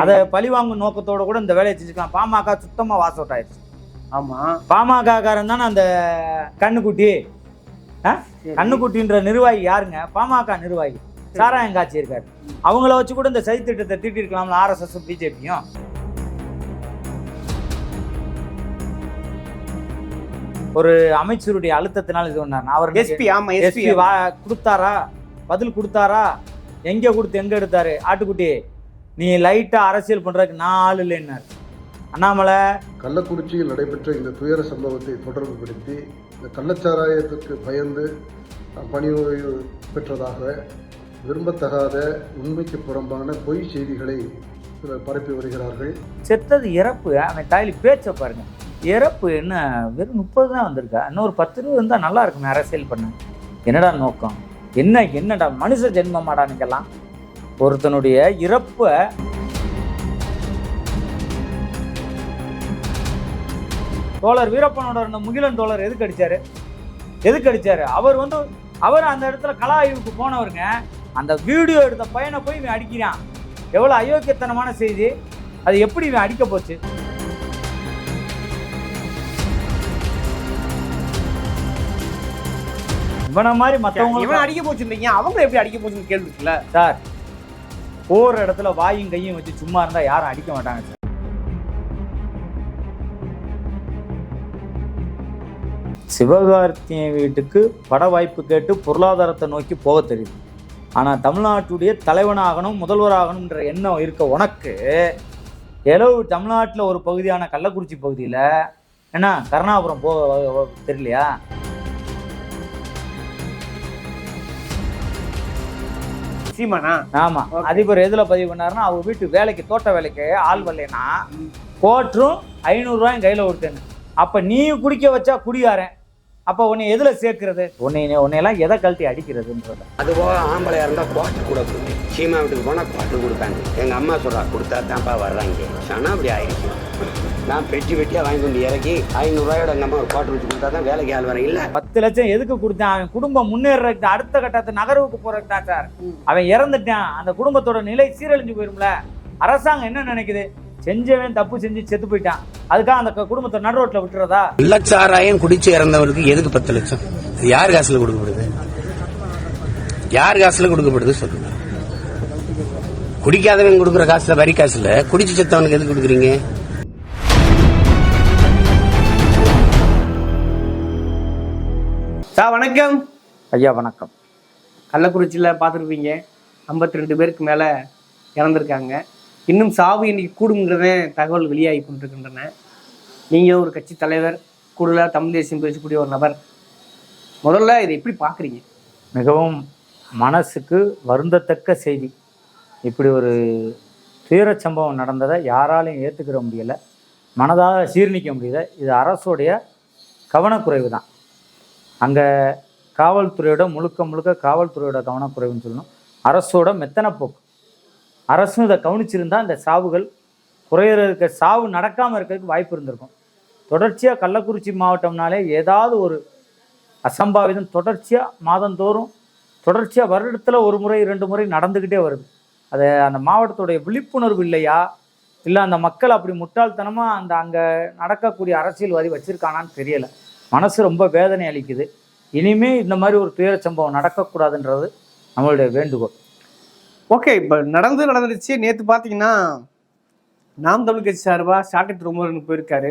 அதை பழிவாங்கும் நோக்கத்தோட கூட இந்த வேலையை செஞ்சுக்கலாம். பாமக சுத்தமா வாஸ் அவுட் ஆயிடுச்சு. ஆமா. பாமக காரன் தானே அந்த கண்ணுக்குட்டி? கண்ணுக்குட்டின்ற நிர்வாகி யாருங்க? பாமக நிர்வாகி. சாராயம் காட்சி இருக்காரு. அவங்கள வச்சு கூட இந்த சதி திட்டத்தை தீட்டிருக்கலாம்ல ஆர்எஸ்எஸ் பிஜேபியும். ஒரு அமைச்சருடைய அழுத்தத்தினால இது பண்ணார் அவர் எஸ்பி ஆமா எஸ்பி. எஸ்பி வா கொடுத்தாரா? பதில் கொடுத்தாரா? எங்க கொடுத்து எங்க எடுத்தாரு? ஆட்டுக்குட்டி. நீ லைட்டா அரசியல் பண்றதுக்கு நான் ஆள் இல்லைன்னாரு. அண்ணாமலை. கள்ளக்குறிச்சியில் நடைபெற்ற இந்த துயர சம்பவத்தை தொடர்புபடுத்தி இந்த கள்ளச்சாராயத்திற்கு பயந்து பணி ஓய்வு பெற்றதாக விரும்பத்தகாத உண்மைக்கு புறம்பான பொய் செய்திகளை சிலர் பரப்பி வருகிறார்கள். செத்தது இறப்பு. அவன் தாய்லி பேச்ச பாருங்க. இறப்பு என்ன? வெறும் முப்பது தான் வந்திருக்கா? இன்னொரு பத்து ரூபா இருந்தால் நல்லா இருக்குமே அரசியல் பண்ண. என்னடா நோக்கம்? என்ன என்னடா? மனுஷ ஜென்மமாடா நீங்கெல்லாம்? ஒருத்தனுடைய இறப்பை தோழர் வீரப்பனோட இருந்த முகிலன் தோழர் எதுக்கு அடிச்சாரு? எதுக்கு அடிச்சாரு? அவர் வந்து அவர் அந்த இடத்துல கலா ஆய்வுக்கு போனவருங்க அந்த வீடியோ எடுத்த பையனை போய் இவன் அடிக்கிறான். எவ்வளோ அயோக்கியத்தனமான செய்தி. அது எப்படி இவன் அடிக்க போச்சு? இவனை மாதிரி மற்றவங்க இவன் அடிக்க போச்சுருந்தீங்க அவங்க எப்படி அடிக்க போச்சுன்னு கேள்வி இருக்குல்ல சார் போற இடத்துல வாயும் கையும் வச்சு சும்மா இருந்தா யாரும் அடிக்க மாட்டாங்க சார் சிவகார்த்தியன் வீட்டுக்கு பட வாய்ப்பு கேட்டு பொருளாதாரத்தை நோக்கி போக தெரியுது. ஆனால் தமிழ்நாட்டுடைய தலைவனாகணும் முதல்வராகணும்ன்ற எண்ணம் இருக்க உனக்கு எளவு தமிழ்நாட்டில் ஒரு பகுதியான கள்ளக்குறிச்சி பகுதியில் என்ன கருணாபுரம் போக தெரியலையா? சீமானா? ஆமா. அதிபர் எதுல பதிவு பண்ணாருன்னா அவங்க வீட்டு வேலைக்கு தோட்ட வேலைக்கு ஆள் வரலைன்னா கோற்றும் ஐநூறுரூவாயும் கையில கொடுத்தேன்னு. அப்ப நீ குடிக்க வச்சா குடியாரன். அப்ப உன்னை எதுல சேர்க்கிறது? உன்னை உன்னையெல்லாம் எதை கழட்டி அடிக்கிறதுன்றது. அது போக ஆம்பளையா இருந்தா குவாட்டர் கூட சீமா வீட்டுக்கு போனா குவாட்டர் கொடுப்பாங்க எங்க அம்மா சொல்றா கொடுத்தா தான்ப்பா வர்றாங்க. ஆனா அப்படி ஆயிடுச்சு. நான் பெட்டி பெட்டியா வாங்கி கொண்டு இறக்கி ஐநூறுரூவாயோட எங்க அம்மா ஒரு குவாட்டர் வச்சு கொடுத்தா தான் வேலைக்கு ஆள் வரேன். இல்ல. பத்து லட்சம் எதுக்கு கொடுத்தான்? அவன் குடும்பம் முன்னேறதுக்கு அடுத்த கட்டத்து நகர்வுக்கு போறதுக்கு தான் சார். அவன் இறந்துட்டான். அந்த குடும்பத்தோட நிலை சீரழிஞ்சு போயிரும்ல. அரசாங்கம் என்ன நினைக்குது? செஞ்சவன் தப்பு செஞ்சு செத்து போயிட்டான். அதுக்காக அந்த குடும்பத்தை நடு ரோட்ல விட்டுறதா? கள்ளச்சாராயம் குடிச்சு இறந்தவருக்கு எதுக்கு பத்து லட்சம்? யார் காசுல கொடுக்கப்படுது? யார் காசுல கொடுக்கப்படுது சொல்லுங்க. குடிக்காதவன் கொடுக்குற காசுல வரி காசுல குடிச்சு செத்தவனுக்கு எதுக்கு கொடுக்குறீங்க? சார் வணக்கம். ஐயா வணக்கம். கள்ளக்குறிச்சியில் பார்த்துருப்பீங்க. ஐம்பத்தி ரெண்டு பேருக்கு மேலே இறந்துருக்காங்க. இன்னும் சாவு இன்னைக்கு கூடுங்கிறத தகவல் வெளியாகி கொண்டிருக்கின்றன. நீங்கள் ஒரு கட்சி தலைவர் கூடுதலாக தமிழ் தேசியம் பேசக்கூடிய ஒரு நபர். முதல்ல இதை எப்படி பார்க்குறீங்க? மிகவும் மனசுக்கு வருந்தத்தக்க செய்தி. இப்படி ஒரு துயரச் சம்பவம் நடந்ததை யாராலையும் ஏற்றுக்கிற முடியலை. மனதாக சீர்ணிக்க முடியல. இது அரசுடைய கவனக்குறைவு தான் அங்கே காவல்துறையோட முழுக்க முழுக்க காவல்துறையோட கவனக்குறைவுன்னு சொல்லணும். அரசோட மெத்தன போக்கு அரசும் இதை கவனிச்சிருந்தால் இந்த சாவுகள் குறையிறதுக்கு சாவு நடக்காமல் இருக்கிறதுக்கு வாய்ப்பு இருந்திருக்கும். தொடர்ச்சியாக கள்ளக்குறிச்சி மாவட்டம்னாலே ஏதாவது ஒரு அசம்பாவிதம் தொடர்ச்சியாக மாதந்தோறும் தொடர்ச்சியாக வருடத்தில் ஒரு முறை இரண்டு முறை நடந்துக்கிட்டே வருது. அது அந்த மாவட்டத்துடைய விழிப்புணர்வு இல்லையா? இல்லை அந்த மக்கள் அப்படி முட்டாள்தனமாக அந்த அங்கே நடக்கக்கூடிய அரசியல்வாதி வச்சுருக்கானான்னு தெரியலை. மனசு ரொம்ப வேதனை அளிக்குது. இனிமே இந்த மாதிரி ஒரு துயர சம்பவம் நடக்கக்கூடாதுன்றது நம்மளுடைய வேண்டுகோள். ஓகே இப்போ நடந்து நடந்துருச்சு நேற்று பார்த்தீங்கன்னா நாம் தமிழ் கட்சி சார்பாக சாக்கெட் ரொம்பன்னு போயிருக்காரு.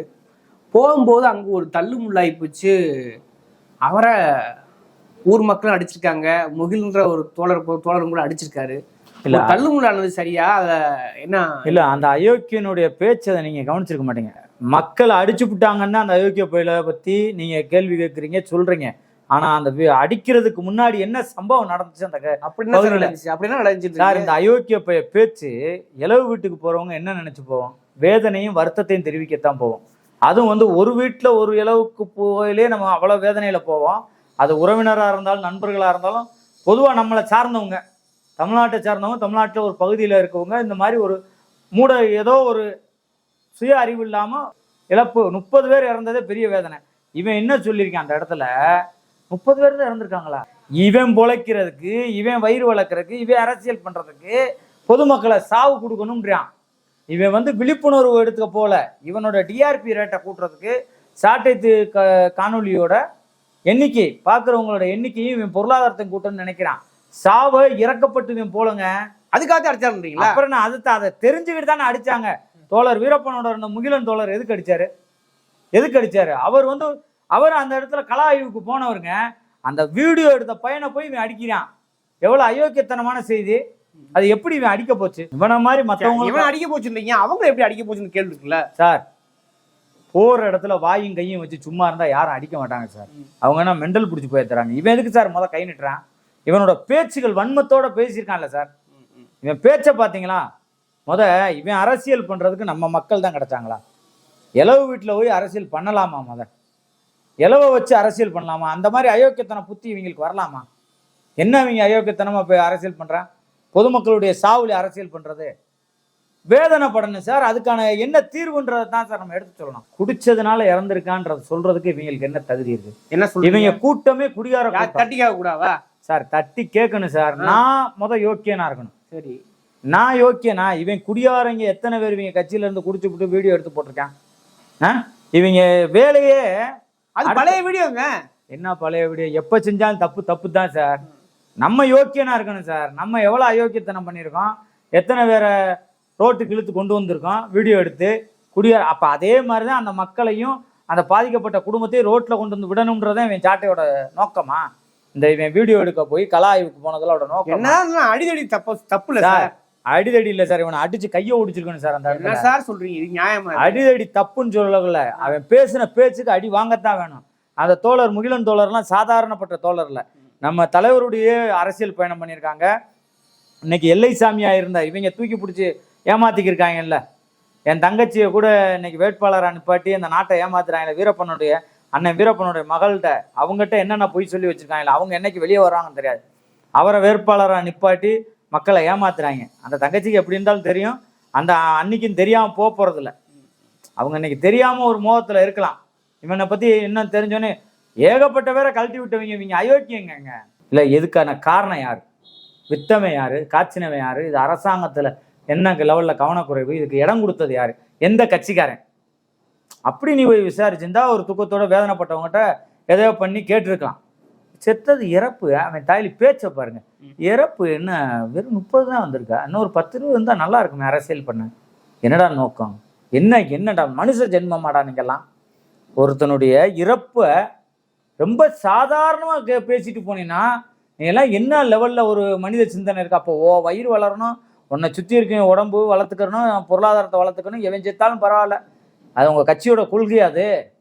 போகும்போது அங்கே ஒரு தள்ளு முள்ளாகி போச்சு. அவரை ஊர் மக்களும் அடிச்சிருக்காங்க. முகில்ன்ற ஒரு தோழர் தோழரும் கூட அடிச்சிருக்காரு. இல்ல. ஒரு தள்ளு முள்ளானது சரியா? அதை என்ன? இல்லை அந்த அயோக்கியனுடைய பேச்சை நீங்கள் கவனிச்சிருக்க மாட்டீங்க. மக்கள் அடிச்சு விட்டாங்கன்னா அந்த அயோக்கிய புயலை பற்றி நீங்கள் கேள்வி கேட்குறீங்க சொல்கிறீங்க ஆனால் அந்த அடிக்கிறதுக்கு முன்னாடி என்ன சம்பவம் நடந்துச்சு அந்த அப்படின்னா. நடந்துச்சு? சார் இந்த அயோக்கிய பேச்சு இலவு வீட்டுக்கு போறவங்க என்ன நினைச்சு போவோம்? வேதனையும் வருத்தத்தையும் தெரிவிக்கத்தான் போவோம். அதுவும் வந்து ஒரு வீட்டில் ஒரு இலவுக்கு போயிலே நம்ம அவ்வளோ வேதனையில போவோம். அது உறவினராக இருந்தாலும் நண்பர்களாக இருந்தாலும் பொதுவாக நம்மளை சார்ந்தவங்க தமிழ்நாட்டை சார்ந்தவங்க தமிழ்நாட்டில் ஒரு பகுதியில் இருக்கவங்க இந்த மாதிரி ஒரு மூட ஏதோ ஒரு சுய அறிவு இல்லாமல் இழப்பு. முப்பது பேர் இறந்ததே பெரிய வேதனை. இவன் என்ன சொல்லியிருக்கான் அந்த இடத்துல? முப்பது பேர் தான் இறந்துருக்காங்களா? இவன் பொழைக்கிறதுக்கு இவன் வயிறு வளர்க்கறதுக்கு இவன் அரசியல் பண்றதுக்கு பொதுமக்களை சாவு கொடுக்கணும்ன்றான். இவன் வந்து விழிப்புணர்வு எடுத்துக்க போல. இவனோட டிஆர்பி ரேட்டை கூட்டுறதுக்கு சாட்டை காணொலியோட எண்ணிக்கை பார்க்குறவங்களோட எண்ணிக்கையும் இவன் பொருளாதாரத்தை கூட்டணும்னு நினைக்கிறான். சாவை இறக்கப்பட்டு இவன் போலங்க. அதுக்காக அடிச்சாருன்றீங்களா? அப்புறம் நான் அதை அதை தெரிஞ்சுக்கிட்டு தானே அடிச்சாங்க. தோழர் வீரப்பனோட இருந்த முகிலன் தோழர் எதுக்கு அடிச்சாரு? எதுக்கு அடிச்சாரு? அவர் வந்து அவர் அந்த இடத்துல கலா ஆய்வுக்கு போனவருங்க அந்த வீடியோ எடுத்த பையனை போய் இவன் அடிக்கிறான். எவ்வளவு அயோக்கியத்தனமான செய்தி. அது எப்படி இவன் அடிக்க போச்சு? இவனை மாதிரி மற்றவங்க இவன் அடிக்க போச்சுன்றீங்க அவங்க எப்படி அடிக்க போச்சுன்னு கேள்வி இருக்குல்ல சார் போற இடத்துல வாயும் கையும் வச்சு சும்மா இருந்தா யாரும் அடிக்க மாட்டாங்க சார். அவங்க என்ன மெண்டல் பிடிச்சி போய் தராங்க இவன் எதுக்கு சார் முத கை நிட்டுறான்? இவனோட பேச்சுகள் வன்மத்தோட பேசியிருக்கான்ல சார். இவன் பேச்சை பார்த்தீங்களா முத இவன் அரசியல் பண்றதுக்கு நம்ம மக்கள் தான் கிடைச்சாங்களா? இலவு வீட்டில் போய் அரசியல் பண்ணலாமா முத? இலவை வச்சு அரசியல் பண்ணலாமா? அந்த மாதிரி அயோக்கியத்தனம் புத்தி இவங்களுக்கு வரலாமா? என்ன இவங்க அயோக்கியத்தனமா போய் அரசியல் பண்றான் பொதுமக்களுடைய சாவுல அரசியல் பண்றது? வேதனைப்படணும் சார். அதுக்கான என்ன தீர்வுன்றதை தான் சார் நம்ம எடுத்து சொல்லணும். குடிச்சதுனால இறந்திருக்கான்றத சொல்றதுக்கு இவங்களுக்கு என்ன தகுதி இருக்கு? என்ன இவங்க சொல்றீங்க கூட்டமே குடியார கூட்டம். தட்டிக்காக கூடாவா? சார் தட்டி கேட்கணும் சார். நான் முத யோக்கியனா இருக்கணும். சரி. நான் யோக்கியனா? இவன் குடியாரங்க எத்தனை பேர் இவங்க கட்சியில இருந்து குடிச்சு விட்டு வீடியோ எடுத்து போட்டிருக்கான்? ஆ? இவங்க வேலையே அது பழைய வீடியோங்க. என்ன பழைய வீடியோ? எப்ப செஞ்சாலும் தப்பு தப்பு தான் சார். நம்ம யோக்கியனா இருக்கணும் சார். நம்ம எவ்வளவு அயோக்கியத்தனம் பண்ணியிருக்கோம்? எத்தனை பேரை ரோட்டுக்கு இழுத்து கொண்டு வந்திருக்கோம்? வீடியோ எடுத்து குடியார அப்ப அதே மாதிரி தான் அந்த மக்களையும் அந்த பாதிக்கப்பட்ட குடும்பத்தையும் ரோட்ல கொண்டு வந்து விடணும்ன்றதான் இவன் சாட்டையோட நோக்கமா? இந்த இவன் வீடியோ எடுக்க போய் கலா ஆய்வுக்கு போனதோட நோக்கம்? என்ன அடிதடி தப்பு தப்பு இல்ல சார். அடிதடி இல்ல சார் இவனை அடிச்சு கையை ஒடிச்சிருக்கணும் சார் அந்த என்ன சார் சொல்றீங்க? இது நியாயமா? அடிதடி தப்புன்னு சொல்லல. அவன் பேசின பேச்சுக்கு அடி வாங்கத்தான் வேணும். அந்த தோழர் முகிலன் தோழர்லாம் சாதாரணப்பட்ட தோழர் இல்ல நம்ம தலைவருடைய அரசியல் பயணம் பண்ணியிருக்காங்க. இன்னைக்கு எல்லை சாமியா இருந்த இவங்க தூக்கி பிடிச்சி ஏமாத்திக்கிருக்காங்கல்ல. என் தங்கச்சியை கூட இன்னைக்கு வேட்பாளராக நிப்பாட்டி அந்த நாட்டை ஏமாத்துறாங்கல்ல வீரப்பனுடைய அண்ணன் வீரப்பனுடைய மகள்கிட்ட அவங்ககிட்ட என்னென்ன பொய் சொல்லி வச்சிருக்காங்கல்ல அவங்க என்னைக்கு வெளியே வர்றாங்கன்னு தெரியாது. அவரை வேட்பாளராக நிப்பாட்டி மக்களை ஏமாத்துறாங்க. அந்த தங்கச்சிக்கு எப்படி இருந்தாலும் தெரியும். அந்த அன்னைக்கும் தெரியாமல் போக போகிறதில்ல அவங்க இன்னைக்கு தெரியாமல் ஒரு மோகத்தில் இருக்கலாம். இவனை பற்றி இன்னும் தெரிஞ்சோன்னே ஏகப்பட்ட பேரை கழட்டி விட்டவங்க இவங்க அயோக்கியங்க இல்லை எதுக்கான காரணம் யார்? வித்தமை யாரு? காய்ச்சினவன் யாரு? இது அரசாங்கத்தில் என்ன லெவலில் கவனக்குறைவு? இதுக்கு இடம் கொடுத்தது யாரு? எந்த கட்சிக்காரன்? அப்படி நீ போய் விசாரிச்சிருந்தா ஒரு துக்கத்தோட வேதனைப்பட்டவங்ககிட்ட எதையோ பண்ணி கேட்டிருக்கலாம். செத்தது இறப்பு. அவன் தாய்லி பேச்சை பாருங்க. இறப்பு என்ன? வெறும் முப்பது தான் வந்திருக்கா? இன்னும் ஒரு பத்து ரூபா இருந்தால் நல்லா இருக்குமே அரசியல் பண்ண. என்னடா நோக்கம்? என்ன என்னடா மனுஷ ஜென்மமாடா நீங்கெல்லாம்? ஒருத்தனுடைய இறப்பை ரொம்ப சாதாரணமாக கே பேசிட்டு போனீங்கன்னா நீ எல்லாம் என்ன லெவலில் ஒரு மனித சிந்தனை இருக்கு? அப்போ ஓ வயிறு வளரணும் உன்னை சுற்றி இருக்க உடம்பு வளர்த்துக்கணும் பொருளாதாரத்தை வளர்த்துக்கணும் எவன் செத்தாலும் பரவாயில்ல. அது உங்கள் கட்சியோட கொள்கை அது.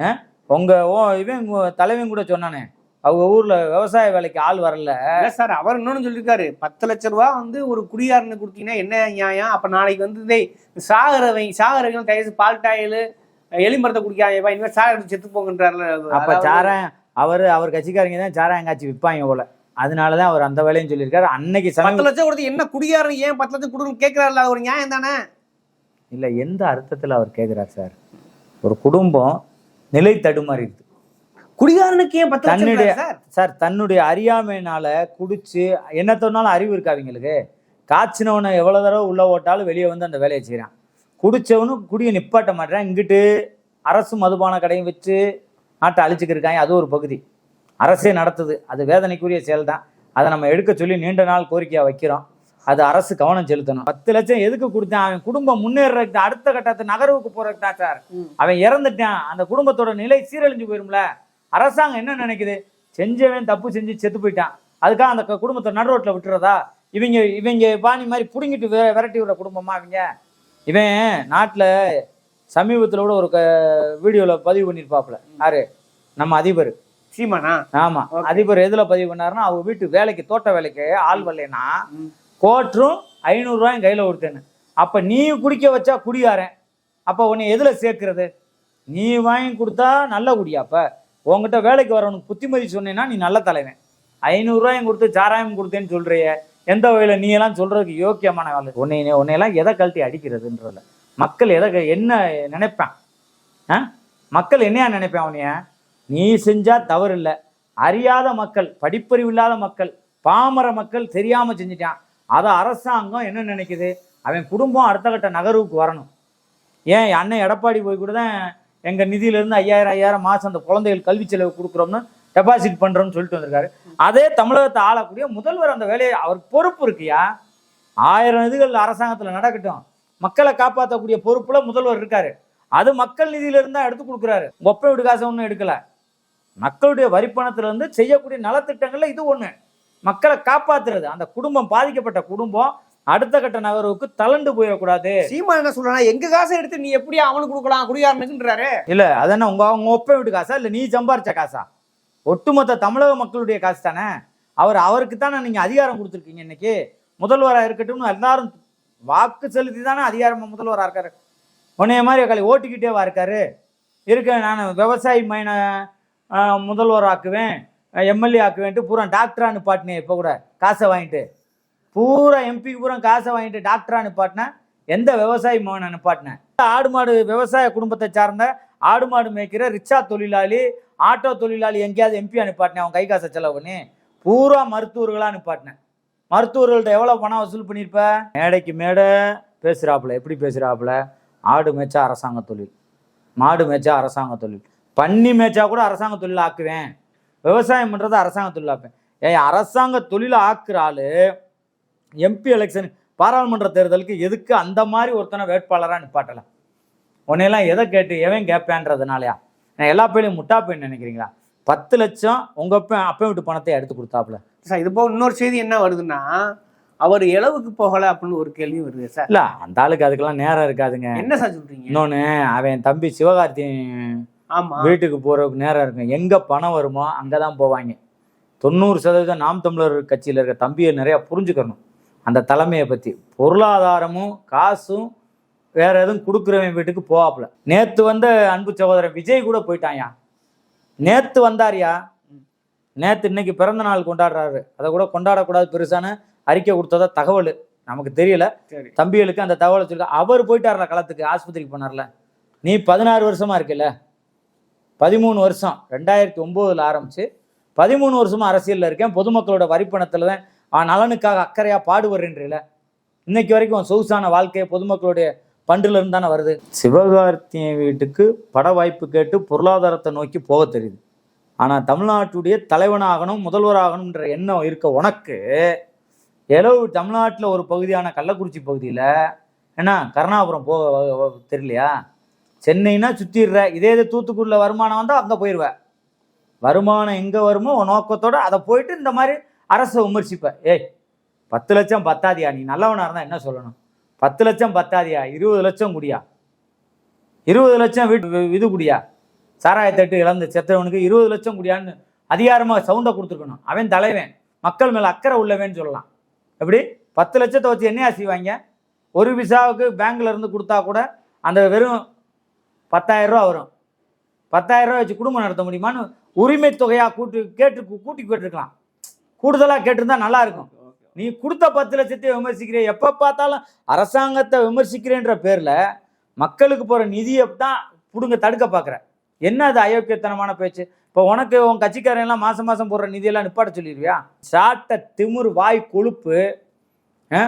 ஆ? ஓ இவன் தலைவன் கூட சொன்னானே அவங்க ஊர்ல விவசாய வேலைக்கு ஆள் வரல. இல்ல சார் அவர் இன்னொன்னு சொல்லியிருக்காரு பத்து லட்ச ரூபா வந்து ஒரு குடியாரனு கொடுத்தீங்கன்னா என்ன நியாயம்? அப்ப நாளைக்கு வந்து டேய் சாகரவங்க சாகரவங்க தயவு பால் டாயில் எலிமரத்தை குடிக்காதப்பா இனிமேல் சாகர செத்து போங்கன்றாருல. அப்ப சாராயம் அவர் அவர் கட்சிக்காரங்க தான் சாராயம் காய்ச்சி விற்பாங்க போல. அதனாலதான் அவர் அந்த வேலையும் சொல்லியிருக்காரு. அன்னைக்கு பத்து லட்சம் கொடுத்து என்ன குடியாரன் ஏன் பத்து லட்சம் கொடுக்கணும் கேட்கிறாருல ஒரு நியாயம் தானே? இல்ல எந்த அர்த்தத்துல அவர் கேட்கிறார் சார்? ஒரு குடும்பம் நிலை தடுமாறிடுது. குடியாரனுக்கு ஏன் பத்து தன்னுடைய- சார்? தன்னுடைய அறியாமையினால குடிச்சு என்ன சொன்னாலும் அறிவு இருக்கா அவங்களுக்கு? காய்ச்சினவனை எவ்வளவு தடவை உள்ள ஓட்டாலும் வெளியே வந்து அந்த வேலையை செய்கிறான் குடிச்சவனும் குடியை நிப்பாட்ட மாட்டேறான். இங்கிட்டு அரசு மதுபான கடையும் வச்சு நாட்டை அழிச்சுக்கிருக்காங்க அது ஒரு பகுதி. அரசே நடத்துது. அது வேதனைக்குரிய செயல் தான் அதை நம்ம எடுக்க சொல்லி நீண்ட நாள் கோரிக்கையா வைக்கிறோம். அது அரசு கவனம் செலுத்தணும். பத்து லட்சம் எதுக்கு கொடுத்தான்? அவன் குடும்பம் முன்னேறதுக்கு அடுத்த கட்டத்து நகர்வுக்கு போறதுக்கு தான் சார். அவன் இறந்துட்டான். அந்த குடும்பத்தோட நிலை சீரழிஞ்சு போயிரும்ல. அரசாங்கம் என்ன நினைக்குது? செஞ்சவன் தப்பு செஞ்சு செத்து போயிட்டான். அதுக்காக அந்த குடும்பத்தை நடு ரோட்ல விட்டுறதா? இவங்க இவங்க பாணி மாதிரி புடுங்கிட்டு விரட்டி விடுற குடும்பமா இவங்க? இவன் நாட்டுல சமீபத்துல கூட ஒரு க வீடியோவில் பதிவு பண்ணியிருப்பாப்புல யாரு? நம்ம அதிபர். சீமானா? ஆமா. அதிபர் எதுல பதிவு பண்ணாருன்னா அவங்க வீட்டு வேலைக்கு தோட்ட வேலைக்கு ஆள் வரலைன்னா. கோற்றும் ஐநூறுரூவாயும் கையில கொடுத்தேன்னு. அப்ப நீ குடிக்க வச்சா குடியாரன். அப்ப உன்னை எதுல சேர்க்கிறது? நீ வாங்கி கொடுத்தா நல்ல குடியா உங்ககிட்ட வேலைக்கு வரவனுக்கு புத்திமதி சொன்னேன்னா நீ நல்ல தலைவன். ஐநூறுரூவாயும் கொடுத்து சாராயம் கொடுத்தேன்னு சொல்றியே. எந்த வகையில் நீ எல்லாம் சொல்றதுக்கு யோக்கியமான வேலை உன்னை உன்னையெல்லாம் எதை கழட்டி அடிக்கிறதுன்றதில்ல மக்கள் எதை க- என்ன நினைப்பேன்? ஆ? மக்கள் என்னையா நினைப்பேன் உன்னைய? நீ செஞ்சால் தவறு இல்லை அறியாத மக்கள் படிப்பறிவு இல்லாத மக்கள் பாமர மக்கள் தெரியாமல் செஞ்சுட்டான். அதை அரசாங்கம் என்ன நினைக்குது? அவன் குடும்பம் அடுத்த கட்ட நகர்வுக்கு வரணும். ஏன் அண்ணன் எடப்பாடி போய் கூட தான் எங்கள் நிதியிலேருந்து ஐயாயிரம் ஐயாயிரம் மாதம் அந்த குழந்தைகள் கல்வி செலவு கொடுக்குறோம்னு டெபாசிட் பண்ணுறோம்னு சொல்லிட்டு வந்திருக்காரு. அதே தமிழகத்தை ஆளக்கூடிய முதல்வர் அந்த வேலையை அவருக்கு பொறுப்பு இருக்குயா? ஆயிரம் இதுகள் அரசாங்கத்தில் நடக்கட்டும். மக்களை காப்பாற்றக்கூடிய பொறுப்பில் முதல்வர் இருக்காரு. அது மக்கள் நிதியிலிருந்து தான் எடுத்து கொடுக்குறாரு. ஒப்பை வீடு காசை ஒன்றும் எடுக்கலை. மக்களுடைய வரிப்பணத்திலிருந்து செய்யக்கூடிய நலத்திட்டங்களில் இது ஒன்று மக்களை காப்பாத்துறது. அந்த குடும்பம் பாதிக்கப்பட்ட குடும்பம் அடுத்த கட்ட நகர்வுக்கு தளண்டு போயிடக்கூடாது. சீமா என்ன சொல்றானா எங்க காசை எடுத்து நீ எப்படி அவனுக்கு கொடுக்கலாம் குடிகாரனுக்குன்றாரு. இல்ல அதென்ன உங்க உங்க ஒப்பை வீட்டு காசா? இல்ல நீ சம்பாரிச்ச காசா? ஒட்டுமொத்த தமிழக மக்களுடைய காசு தானே? அவர் அவருக்கு தானே நீங்க அதிகாரம் கொடுத்துருக்கீங்க இன்னைக்கு? முதல்வரா இருக்கட்டும்னு எல்லாரும் வாக்கு செலுத்தி தானே அதிகாரம் முதல்வரா இருக்காரு. உன்னைய மாதிரி களி ஓட்டிக்கிட்டேவா இருக்காரு. இருக்க நான் விவசாயி மைன முதல்வர் ஆக்குவேன் எம்எல்ஏ ஆக்குவேன்ட்டு பூரா டாக்டரா நிப்பாட்டினேன் இப்போ கூட காசை வாங்கிட்டு பூரா எம்பி பூரா காசை வாங்கிட்டு டாக்டரா நிப்பாட்டினேன் எந்த விவசாயி மகனை நிப்பாட்டினேன் ஆடு மாடு விவசாய குடும்பத்தை சார்ந்த ஆடு மாடு மேய்க்கிற ரிக்ஷா தொழிலாளி ஆட்டோ தொழிலாளி எங்கேயாவது எம்பி அனுப்பாட்டினேன் அவன் கை காசை செலவு பண்ணி பூரா மருத்துவர்களாக நிப்பாட்டினேன் மருத்துவர்கள்ட்ட எவ்வளோ பணம் வசூல் பண்ணியிருப்ப? மேடைக்கு மேடை பேசுகிறாப்புல எப்படி பேசுகிறாப்புல ஆடு மேய்ச்சா அரசாங்க தொழில். மாடு மேய்ச்சா அரசாங்க தொழில். பன்னி மேய்ச்சா கூட அரசாங்க தொழில் ஆக்குவேன். விவசாயம் பண்ணுறது அரசாங்க தொழில் ஆப்பேன் ஏன் அரசாங்க தொழில் ஆக்குற ஆளு எம்பி எலெக்ஷன் பாராளுமன்ற தேர்தலுக்கு எதுக்கு அந்த மாதிரி ஒருத்தனை வேட்பாளராக நிப்பாட்டலை? உன்னையெல்லாம் எதை கேட்டு எவன் கேட்பேன்றதுனாலயா? நான் எல்லா பேரையும் முட்டா போய் நினைக்கிறீங்களா? பத்து லட்சம் உங்க அப்ப அப்ப விட்டு பணத்தை எடுத்து கொடுத்தாப்புல. சார் இது போக இன்னொரு செய்தி என்ன வருதுன்னா அவர் இளவுக்கு போகல அப்படின்னு ஒரு கேள்வி வருது சார். இல்ல அந்த ஆளுக்கு அதுக்கெல்லாம் நேரம் இருக்காதுங்க. என்ன சார் சொல்றீங்க? இன்னொன்னு அவன் தம்பி சிவகார்த்தி ஆமா. வீட்டுக்கு போறதுக்கு நேரம் இருக்கும். எங்க பணம் வருமோ அங்கதான் போவாங்க. தொண்ணூறு சதவீதம் நாம் தமிழர் கட்சியில இருக்க தம்பியை நிறைய புரிஞ்சுக்கணும். அந்த தலைமையை பத்தி. பொருளாதாரமும் காசும் வேற எதுவும் கொடுக்குறவன் வீட்டுக்கு போவாப்புல. நேத்து வந்த அன்பு சகோதரன் விஜய் கூட போயிட்டான்யா. நேத்து வந்தாருயா? நேத்து இன்னைக்கு பிறந்த நாள் கொண்டாடுறாரு. அதை கூட கொண்டாடக்கூடாது பெருசான அறிக்கை கொடுத்ததா தகவல். நமக்கு தெரியல. தம்பிகளுக்கு அந்த தகவலை சொல்லிருக்க. அவர் போயிட்டார்ல களத்துக்கு ஆஸ்பத்திரிக்கு போனார்ல. நீ பதினாறு வருஷமா இருக்கல பதிமூணு வருஷம். ரெண்டாயிரத்தி ஒம்போதுல ஆரம்பிச்சு பதிமூணு வருஷமா அரசியல்ல இருக்கேன். பொதுமக்களோட வரிப்பணத்துல தான் நலனுக்காக அக்கறையா பாடுபடுறேன்றில இன்னைக்கு வரைக்கும் சொகுசான வாழ்க்கை பொதுமக்களுடைய பண்டுல தானே வருது. சிவகார்த்திய வீட்டுக்கு பட வாய்ப்பு கேட்டு பொருளாதாரத்தை நோக்கி போக தெரியுது. ஆனால் தமிழ்நாட்டுடைய தலைவனாகணும் முதல்வராகணும்ன்ற எண்ணம் இருக்க உனக்கு ஏதோ தமிழ்நாட்டில் ஒரு பகுதியான கள்ளக்குறிச்சி பகுதியில் என்ன கருணாபுரம் போக தெரியலையா? சென்னைனா சுற்றிடுற இதே இது தூத்துக்குடியில் வருமானம் வந்தால் அங்கே போயிடுவேன் வருமானம் எங்கே வருமோ உன் நோக்கத்தோடு அதை போயிட்டு இந்த மாதிரி அரசை விமர்சிப்ப. ஏய் பத்து லட்சம் பத்தாதியா? நீ நல்லவனாக இருந்தால் என்ன சொல்லணும்? பத்து லட்சம் பத்தாதியா? இருபது லட்சம் குடியா? இருபது லட்சம் வீட்டு இது குடியா? சாராயத்தட்டு இழந்து செத்தவனுக்கு இருபது லட்சம் குடியான்னு அதிகாரமாக சவுண்டை கொடுத்துருக்கணும். அவன் தலைவன். மக்கள் மேலே அக்கறை உள்ளவன் சொல்லலாம். எப்படி? பத்து லட்சத்தை வச்சு என்னையா செய்வாங்க? ஒரு விசாவுக்கு பேங்க்ல இருந்து கொடுத்தா கூட அந்த வெறும் பத்தாயிரம் ரூபா வரும். பத்தாயிரம் ரூபா வச்சு குடும்பம் நடத்த முடியுமான்னு உரிமை தொகையாக கூட்டு கேட்டு கூட்டி கேட்டிருக்கலாம். கூடுதலாக கேட்டிருந்தா நல்லா இருக்கும். நீ கொடுத்த பத்து லட்சத்தை விமர்சிக்கிற எப்போ பார்த்தாலும் அரசாங்கத்தை விமர்சிக்கிறேன்ற பேரில் மக்களுக்கு போகிற நிதியை தான் பிடுங்க தடுக்க பார்க்குற என்ன அது அயோக்கியத்தனமான பேச்சு? இப்போ உனக்கு உன் கட்சிக்காரங்கெல்லாம் மாதம் மாதம் போடுற நிதியெல்லாம் நிப்பாட்ட சொல்லிடுவியா? சாட்ட திமிர் வாய் கொழுப்பு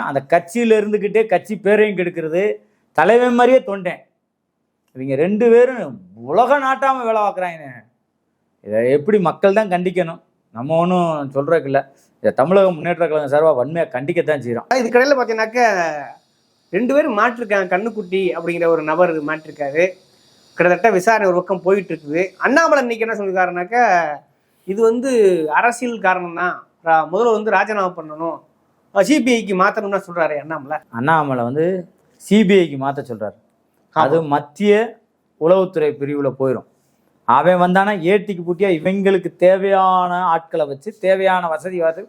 அந்த கட்சியில் இருந்துக்கிட்டே கட்சி பேரையும் கெடுக்கிறது தலைவன் மாதிரியே தொண்டேன். இவங்க ரெண்டு பேரும் உலக நாட்டாமல் வேலை பார்க்குறாங்க இதை எப்படி மக்கள் தான் கண்டிக்கணும்? நம்ம ஒன்றும் சொல்கிறதுக்கு இல்லை. இதை தமிழக முன்னேற்ற கழகம் சார்பாக வன்மையாக கண்டிக்கத்தான் செய்கிறோம் இதுக்கடையில் பார்த்தீங்கன்னாக்க ரெண்டு பேரும் மாட்டிருக்காங்க கண்ணுக்குட்டி அப்படிங்கிற ஒரு நபர் மாட்டிருக்காரு. கிட்டத்தட்ட விசாரணை ஒரு பக்கம் போயிட்டு இருக்குது அண்ணாமலை இன்னைக்கு என்ன சொல்லியிருக்காருனாக்க இது வந்து அரசியல் காரணம் தான் முதல்ல வந்து ராஜினாமா பண்ணணும். சிபிஐக்கு மாற்றணும்னு சொல்றாரு அண்ணாமலை. அண்ணாமலை வந்து சிபிஐக்கு மாற்ற சொல்கிறார் அது மத்திய உளவுத்துறை பிரிவில் போயிடும் அவன் வந்தானா ஏட்டிக்கு பூட்டியா இவங்களுக்கு தேவையான ஆட்களை வச்சு தேவையான வசதி வந்து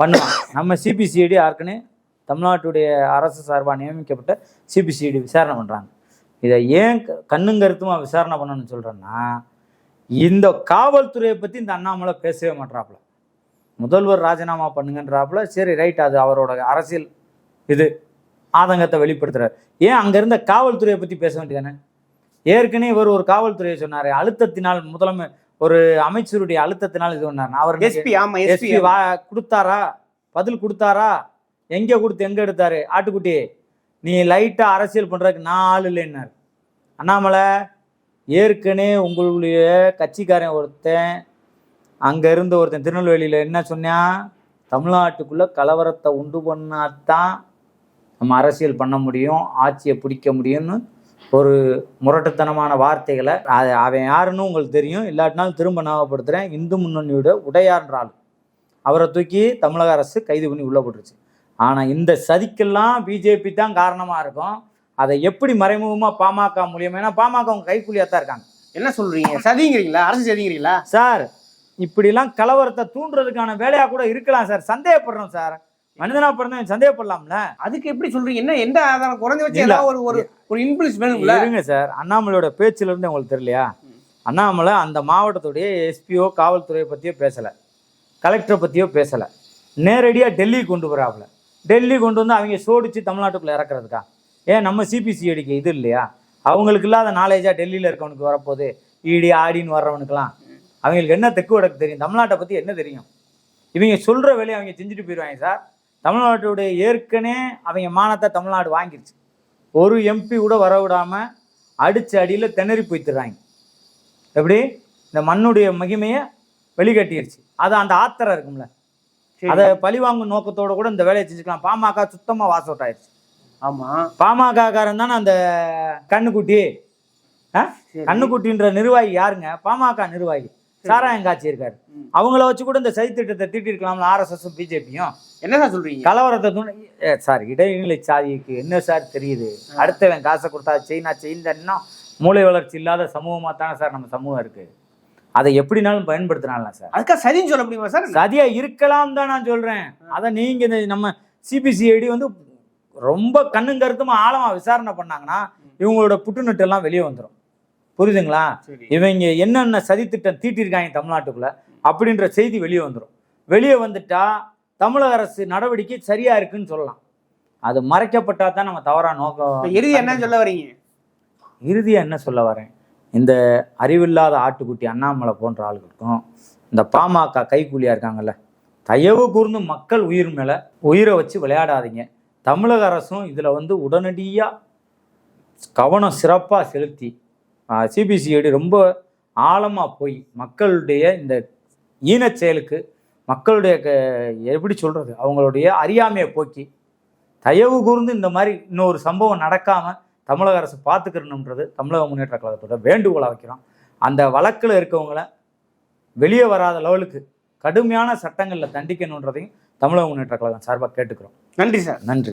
பண்ணுவான். நம்ம சிபிசிஐடி யாருக்குன்னு தமிழ்நாட்டுடைய அரசு சார்பாக நியமிக்கப்பட்ட சிபிசிஐடி விசாரணை பண்ணுறாங்க இதை ஏன் க- கண்ணும் கருத்துமா விசாரணை பண்ணணும்னு சொல்கிறேன்னா இந்த காவல்துறையை பற்றி இந்த அண்ணாமலை பேசவே மாட்றாப்புல. முதல்வர் ராஜினாமா பண்ணுங்கன்றாப்புல சரி ரைட் அது அவரோட அரசியல் இது. ஆதங்கத்தை வெளிப்படுத்துகிறார் ஏன் அங்கே இருந்த காவல்துறையை பற்றி பேச வேண்டியதானே? ஏற்கனவே இவர் ஒரு காவல்துறையை சொன்னாரு. அழுத்தத்தினால் முதலமை ஒரு அமைச்சருடைய அழுத்தத்தினால் இது பண்ணார் அவர் எஸ்பி ஆமா எஸ்பி. வா கொடுத்தாரா? பதில் கொடுத்தாரா? எங்க கொடுத்து எங்க எடுத்தாரு? ஆட்டுக்குட்டி நீ லைட்டாக அரசியல் பண்ணுறதுக்கு நான் ஆள் இல்லைன்னாரு. அண்ணாமலை ஏற்கனவே உங்களுடைய கட்சிக்காரன் ஒருத்தன் அங்கே இருந்த ஒருத்தன் திருநெல்வேலியில் என்ன சொன்னான் தமிழ்நாட்டுக்குள்ளே கலவரத்தை உண்டு பண்ணாதான் நம்ம அரசியல் பண்ண முடியும் ஆட்சியை பிடிக்க முடியும்னு ஒரு முரட்டுத்தனமான வார்த்தைகளை அது அவன் யாருன்னு உங்களுக்கு தெரியும் இல்லாட்டினாலும் திரும்ப ஞாபகப்படுத்துகிறேன் இந்து முன்னணியோட உடையார்ன்ற ஆள். அவரை தூக்கி தமிழக அரசு கைது பண்ணி உள்ள போட்டுருச்சு. ஆனால் இந்த சதிக்கெல்லாம் பிஜேபி தான் காரணமாக இருக்கும். அதை எப்படி மறைமுகமாக பாமக மூலியமா ஏன்னா பாமக அவங்க கைக்கூலியாக தான் இருக்காங்க. என்ன சொல்றீங்க? சதிங்கிறீங்களா? அரசு சதிங்கிறீங்களா? சார் இப்படிலாம் கலவரத்தை தூண்டுறதுக்கான வேலையா கூட இருக்கலாம் சார். சந்தேகப்படுறோம் சார். மனிதனா பிறந்தவன் சந்தேகப்படலாம்ல? அதுக்கு எப்படி சொல்றீங்க? என்ன எந்த ஆதாரம்? குறைஞ்ச வச்சு. ஏதாவது ஒரு ஒரு ஒரு இன்ஃபுளுஸ் வேணும்ல? சார். அண்ணாமலையோட பேச்சுல இருந்து உங்களுக்கு தெரியலையா? அண்ணாமலை அந்த மாவட்டத்துடைய எஸ்பிஓ காவல்துறையை பத்தியோ பேசல. கலெக்டரை பத்தியோ பேசல. நேரடியா டெல்லி கொண்டு வராப்புல. டெல்லி கொண்டு வந்து அவங்க சோடிச்சு தமிழ்நாட்டுக்குள்ள இறக்குறதுக்கா? ஏன் நம்ம சிபிசிஐடிக்கு இது இல்லையா? அவங்களுக்கு இல்லாத நாலேஜா டெல்லியில இருக்கவனுக்கு வரப்போகுது. ஈடி ஆடின்னு வர்றவனுக்குலாம் அவங்களுக்கு என்ன தெற்கு வடக்கு தெரியும்? தமிழ்நாட்டை பத்தி என்ன தெரியும்? இவங்க சொல்ற வேலையை அவங்க செஞ்சுட்டு போயிடுவாங்க சார். தமிழ்நாட்டுடைய ஏற்கனவே அவங்க மானத்தை தமிழ்நாடு வாங்கிருச்சு. ஒரு எம்பி கூட வர விடாம அடிச்ச அடியில் திணறி போய்த்துறாங்க எப்படி? இந்த மண்ணுடைய மகிமையை வெளிக்கட்டிருச்சு. அது அந்த ஆத்திரம் இருக்கும்ல. அதை பழிவாங்கும் நோக்கத்தோட கூட இந்த வேலையை செஞ்சுக்கலாம். பாமக சுத்தமா வாஸ் அவுட் ஆயிடுச்சு ஆமா. பாமக காரன் தானே அந்த கண்ணுக்குட்டி. கண்ணுக்குட்டின்ற நிர்வாகி யாருங்க? பாமக நிர்வாகி. சாராயம் காட்சி இருக்காரு. அவங்கள வச்சு கூட இந்த சதி திட்டத்தை தீட்டி இருக்கலாம்ல ஆர்எஸ்எஸும் பிஜேபியும். என்ன சார் சொல்றீங்க? கலவரத்தை தூண்ட ஏ, சார் இடைநிலை சாதிக்கு என்ன சார் தெரியுது? அடுத்தவன் காசை கொடுத்தா செய்யினா செய்யுன்னா மூளை வளர்ச்சி இல்லாத சமூகமாக தானே சார் நம்ம சமூகம் இருக்கு? அதை எப்படினாலும் பயன்படுத்தினாலாம் சார். அதுக்காக சதின்னு சொல்ல முடியுமா சார்? சதியா இருக்கலாம் தான் நான் சொல்றேன். அதை நீங்க இந்த நம்ம சிபிசிஐடி வந்து ரொம்ப கண்ணும் கருத்துமா ஆழமா விசாரணை பண்ணாங்கன்னா இவங்களோட புட்டுநட்டு எல்லாம் வெளியே வந்துடும் புரியுதுங்களா? இவங்க என்னென்ன சதித்திட்டம் தீட்டிருக்காங்க தமிழ்நாட்டுக்குள்ள அப்படின்ற செய்தி வெளியே வந்துடும் வெளியே வந்துட்டா தமிழக அரசு நடவடிக்கை சரியா இருக்குன்னு சொல்லலாம். அது மறைக்கப்பட்டா தான் நம்ம தவறா நோக்கம் இறுதி என்ன சொல்ல வரீங்க? இறுதியா என்ன சொல்ல வரேன்? இந்த அறிவில்லாத ஆட்டுக்குட்டி அண்ணாமலை போன்ற ஆளுகளுக்கும் இந்த பாமக கைக்கூலியா இருக்காங்கல்ல தயவு கூர்ந்து மக்கள் உயிர் மேல உயிரை வச்சு விளையாடாதீங்க. தமிழக அரசும் இதுல வந்து உடனடியா கவனம் சிறப்பா செலுத்தி சிபிசிஐடி ரொம்ப ஆழமா போய் மக்களுடைய இந்த ஈனச் செயலுக்கு மக்களுடைய க- எப்படி சொல்றது அவங்களுடைய அறியாமையை போக்கி தயவு கூர்ந்து இந்த மாதிரி இன்னொரு சம்பவம் நடக்காம தமிழக அரசு பார்த்துக்கிறணுன்றது தமிழக முன்னேற்ற கழகத்தோட வேண்டுகோளை வைக்கிறோம். அந்த வழக்கில் இருக்கவங்கள வெளியே வராத லெவலுக்கு கடுமையான சட்டங்களில் தண்டிக்கணுன்றதையும் தமிழக முன்னேற்ற கழகம் சார்பாக கேட்டுக்கிறோம். நன்றி சார். நன்றி.